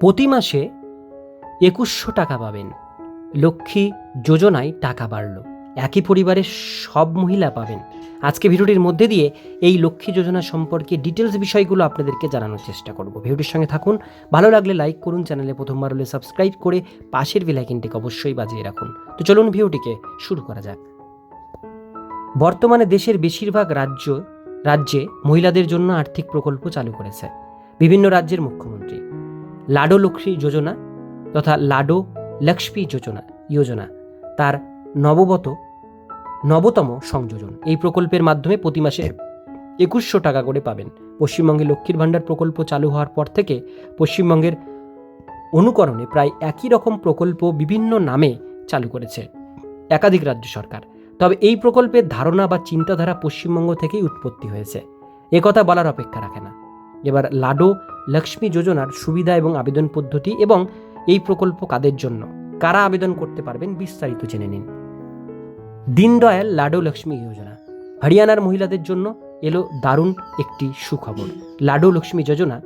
প্রতি মাসে একুশশো টাকা পাবেন। লক্ষ্মী যোজনায় টাকা বাড়ল। একই পরিবারের সব মহিলা পাবেন। আজকে ভিডিওটির মধ্যে দিয়ে এই লক্ষ্মী যোজনা সম্পর্কে ডিটেলস বিষয়গুলো আপনাদেরকে জানানোর চেষ্টা করব। ভিডিওটির সঙ্গে থাকুন। ভালো লাগলে লাইক করুন, চ্যানেলে প্রথমবার হলে সাবস্ক্রাইব করে পাশের বেলাইকিনটিকে অবশ্যই বাজিয়ে রাখুন। তো চলুন ভিডিওটিকে শুরু করা যাক। বর্তমানে দেশের বেশিরভাগ রাজ্য, রাজ্যে মহিলাদের জন্য আর্থিক প্রকল্প চালু করেছে। বিভিন্ন রাজ্যের মুখ্যমন্ত্রী। লাডো লক্ষ্মী যোজনা তথা লাডো লক্ষ্মী যোজনা যোজনা তার নববত, নবতম সংযোজন। এই প্রকল্পের মাধ্যমে প্রতি মাসে একুশশো টাকা করে পাবেন। পশ্চিমবঙ্গে লক্ষ্মীর ভাণ্ডার প্রকল্প চালু হওয়ার পর থেকে পশ্চিমবঙ্গের অনুকরণে প্রায় একই রকম প্রকল্প বিভিন্ন নামে চালু করেছে একাধিক রাজ্য সরকার। তবে এই প্রকল্পের ধারণা বা চিন্তাধারা পশ্চিমবঙ্গ থেকেই উৎপত্তি হয়েছে। একথা বলার অপেক্ষা রাখে না। এবার লাডো, লক্ষ্মী যোজনার সুবিধা এবং আবেদন পদ্ধতি এবং এই প্রকল্প কাদের জন্য? কারা আবেদন করতে পারবেন বিস্তারিত জেনে নিন। দিনদয়াল লাডো, লক্ষ্মী যোজনা। হরিয়ানার মহিলাদের জন্য এলো দারুণ একটি সুখবর। লাডো, লক্ষ্মী যোজনা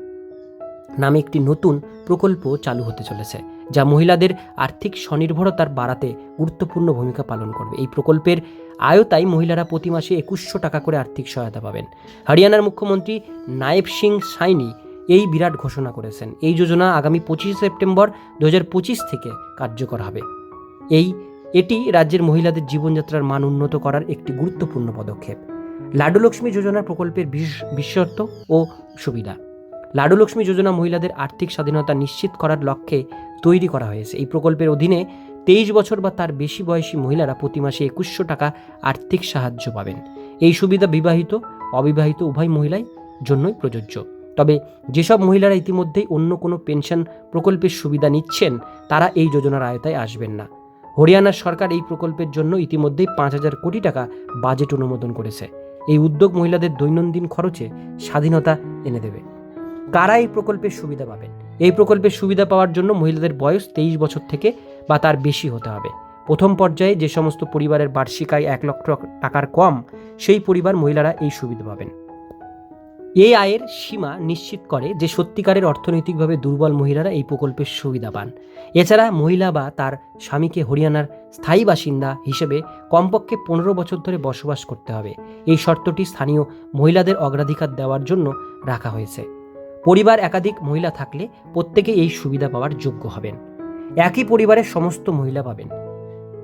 নামে একটি নতুন প্রকল্প চালু হতে চলেছে। যা মহিলাদের আর্থিক স্বনির্ভরতার বাড়াতে গুরুত্বপূর্ণ ভূমিকা পালন করবে। এই প্রকল্পের আয়তায় মহিলারা প্রতি মাসে একুশশো টাকা করে আর্থিক সহায়তা পাবেন। হরিয়ানার মুখ্যমন্ত্রী নায়েব সিং সাইনি এই বিরাট ঘোষণা করেছেন। এই যোজনা আগামী পঁচিশে সেপ্টেম্বর দু পঁচিশ থেকে কার্যকর হবে। এই, এটি রাজ্যের মহিলাদের জীবনযাত্রার মান উন্নত করার একটি গুরুত্বপূর্ণ পদক্ষেপ। লাডু লক্ষ্মী যোজনার প্রকল্পের বিশ- বিশেষত্ব ও সুবিধা। লাডু লক্ষ্মী যোজনা মহিলাদের আর্থিক স্বাধীনতা নিশ্চিত করার লক্ষ্যে তৈরি করা হয়েছে। এই প্রকল্পের অধীনে তেইশ বছর বা তার বেশি বয়সী মহিলারা প্রতি মাসে একুশশো টাকা আর্থিক সাহায্য পাবেন। এই সুবিধা বিবাহিত, অবিবাহিত উভয় মহিলাই জন্যই প্রযোজ্য। তবে যেসব মহিলারা ইতিমধ্যেই অন্য কোনো পেনশন প্রকল্পের সুবিধা নিচ্ছেন, তারা এই যোজনার আয়তায় আসবেন না। হরিয়ানার সরকার এই প্রকল্পের জন্য ইতিমধ্যেই পাঁচ হাজার কোটি টাকা বাজেট অনুমোদন করেছে। এই উদ্যোগ মহিলাদের দৈনন্দিন খরচে স্বাধীনতা এনে দেবে। কারা এই প্রকল্পের সুবিধা পাবেন? এই প্রকল্পের সুবিধা পাওয়ার জন্য মহিলাদের বয়স তেইশ বছর থেকে বা তার বেশি হতে হবে। প্রথম পর্যায়ে যে সমস্ত পরিবারের বার্ষিক আয় এক লক্ষ টাকার কম, সেই পরিবার মহিলারা এই সুবিধা পাবেন। এই আয়ের সীমা নিশ্চিত করে যে সত্যিকারের অর্থনৈতিকভাবে দুর্বল মহিলারা এই প্রকল্পের সুবিধা পান। এছাড়া মহিলা বা তার স্বামীকে হরিয়ানার স্থায়ী বাসিন্দা হিসেবে কমপক্ষে পনেরো বছর ধরে বসবাস করতে হবে। এই শর্তটি স্থানীয় মহিলাদের অগ্রাধিকার দেওয়ার জন্য রাখা হয়েছে। পরিবার একাধিক মহিলা থাকলে প্রত্যেকে এই সুবিধা পাওয়ার যোগ্য হবেন। একই পরিবারের সমস্ত মহিলা পাবেন।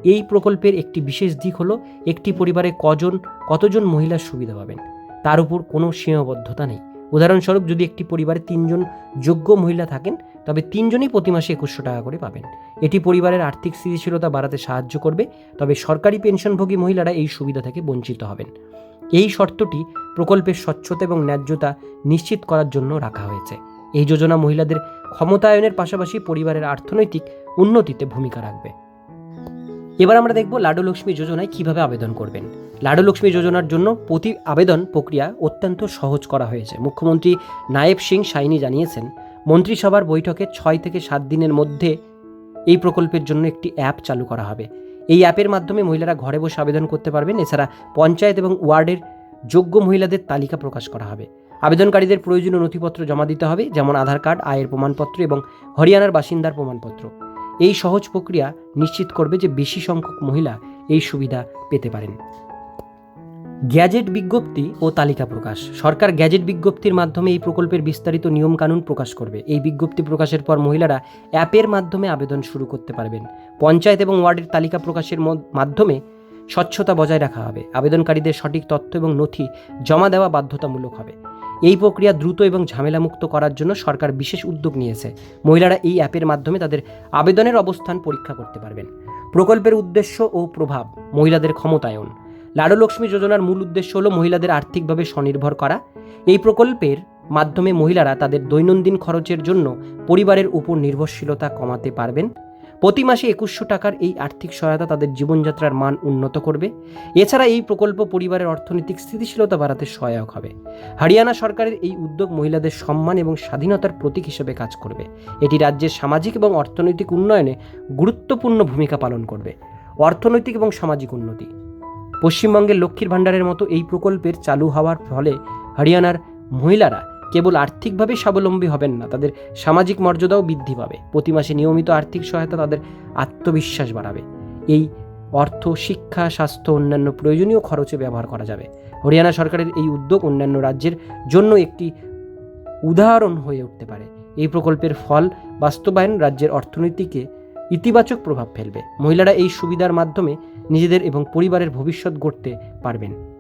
এই প্রকল্পের একটি বিশেষ দিক হলো, একটি পরিবারে কজন, কতজন মহিলার সুবিধা পাবেন, তার উপর কোনো সীমাবদ্ধতা নেই। উদাহরণস্বরূপ, যদি একটি পরিবারে তিনজন যোগ্য মহিলা থাকেন, তবে তিনজনই প্রতি মাসে একুশশো টাকা করে পাবেন। এটি পরিবারের আর্থিক স্থিতিশীলতা বাড়াতে সাহায্য করবে, তবে সরকারি পেনশনভোগী মহিলারা এই সুবিধা থেকে বঞ্চিত হবেন। এই শর্তটি প্রকল্পের স্বচ্ছতা এবং ন্যায্যতা নিশ্চিত করার জন্য রাখা হয়েছে। এই যোজনা মহিলাদের ক্ষমতায়নের পাশাপাশি পরিবারের অর্থনৈতিক উন্নতিতে ভূমিকা রাখবে। এবার আমরা দেখব লাডু লক্ষ্মী যোজনায় কীভাবে আবেদন করবেন। লাডু লক্ষ্মী যোজনার জন্য প্রতি আবেদন প্রক্রিয়া অত্যন্ত সহজ করা হয়েছে। মুখ্যমন্ত্রী নায়েব সিং সাইনি জানিয়েছেন, মন্ত্রিসভার বৈঠকে ছয় থেকে সাত দিনের মধ্যে এই প্রকল্পের জন্য একটি অ্যাপ চালু করা হবে। এই অ্যাপের মাধ্যমে মহিলারা ঘরে বসে আবেদন করতে পারবেন। এছাড়া পঞ্চায়েত এবং ওয়ার্ডের যোগ্য মহিলাদের তালিকা প্রকাশ করা হবে। আবেদনকারীদের প্রয়োজনীয় নথিপত্র জমা দিতে হবে, যেমন আধার কার্ড, আয়ের প্রমাণপত্র এবং হরিয়ানার বাসিন্দার প্রমাণপত্র। এই সহজ প্রক্রিয়া নিশ্চিত করবে যে বেশি সংখ্যক মহিলা এই সুবিধা পেতে পারেন। গ্যাজেট বিজ্ঞপ্তি ও তালিকা প্রকাশ। সরকার গ্যাজেট বিজ্ঞপ্তির মাধ্যমে এই প্রকল্পের বিস্তারিত নিয়মকানুন প্রকাশ করবে। এই বিজ্ঞপ্তি প্রকাশের পর মহিলারা অ্যাপের মাধ্যমে আবেদন শুরু করতে পারবেন। পঞ্চায়েত এবং ওয়ার্ডের তালিকা প্রকাশের মাধ্যমে স্বচ্ছতা বজায় রাখা হবে। আবেদনকারীদের সঠিক তথ্য এবং নথি জমা দেওয়া বাধ্যতামূলক হবে। এই প্রক্রিয়া দ্রুত এবং ঝামেলামুক্ত করার জন্য সরকার বিশেষ উদ্যোগ নিয়েছে। মহিলারা এই অ্যাপের মাধ্যমে তাদের আবেদনের অবস্থান পরীক্ষা করতে পারবেন। প্রকল্পের উদ্দেশ্য ও প্রভাব মহিলাদের ক্ষমতায়ন। লাডু লক্ষ্মী যোজনার মূল উদ্দেশ্য হলো মহিলাদের আর্থিকভাবে স্বনির্ভর করা। এই প্রকল্পের মাধ্যমে মহিলারা তাদের দৈনন্দিন খরচের জন্য পরিবারের উপর নির্ভরশীলতা কমাতে পারবেন। প্রতি মাসে একুশশো টাকার এই আর্থিক সহায়তা তাদের জীবনযাত্রার মান উন্নত করবে। এছাড়া এই প্রকল্প পরিবারের অর্থনৈতিক স্থিতিশীলতা বাড়াতে সহায়ক হবে। হরিয়ানা সরকারের এই উদ্যোগ মহিলাদের সম্মান এবং স্বাধীনতার প্রতীক হিসেবে কাজ করবে। এটি রাজ্যের সামাজিক এবং অর্থনৈতিক উন্নয়নে গুরুত্বপূর্ণ ভূমিকা পালন করবে। অর্থনৈতিক এবং সামাজিক উন্নতি। পশ্চিমবঙ্গের লক্ষ্মীর ভাণ্ডারের মতো এই প্রকল্পের চালু হওয়ার ফলে হরিয়ানার মহিলারা কেবল আর্থিকভাবে স্বাবলম্বী হবেন না, তাদের সামাজিক মর্যাদাও বৃদ্ধি পাবে। প্রতি মাসে নিয়মিত আর্থিক সহায়তা তাদের আত্মবিশ্বাস বাড়াবে। এই অর্থ, শিক্ষা, স্বাস্থ্য, অন্যান্য প্রয়োজনীয় খরচে ব্যবহার করা যাবে। হরিয়ানা সরকারের এই উদ্যোগ অন্যান্য রাজ্যের জন্য একটি উদাহরণ হয়ে উঠতে পারে। এই প্রকল্পের ফল বাস্তবায়ন রাজ্যের অর্থনীতিকে ইতিবাচক প্রভাব ফেলবে। মহিলারা এই সুবিধার মাধ্যমে নিজেদের এবং পরিবারের ভবিষ্যৎ গড়তে পারবেন।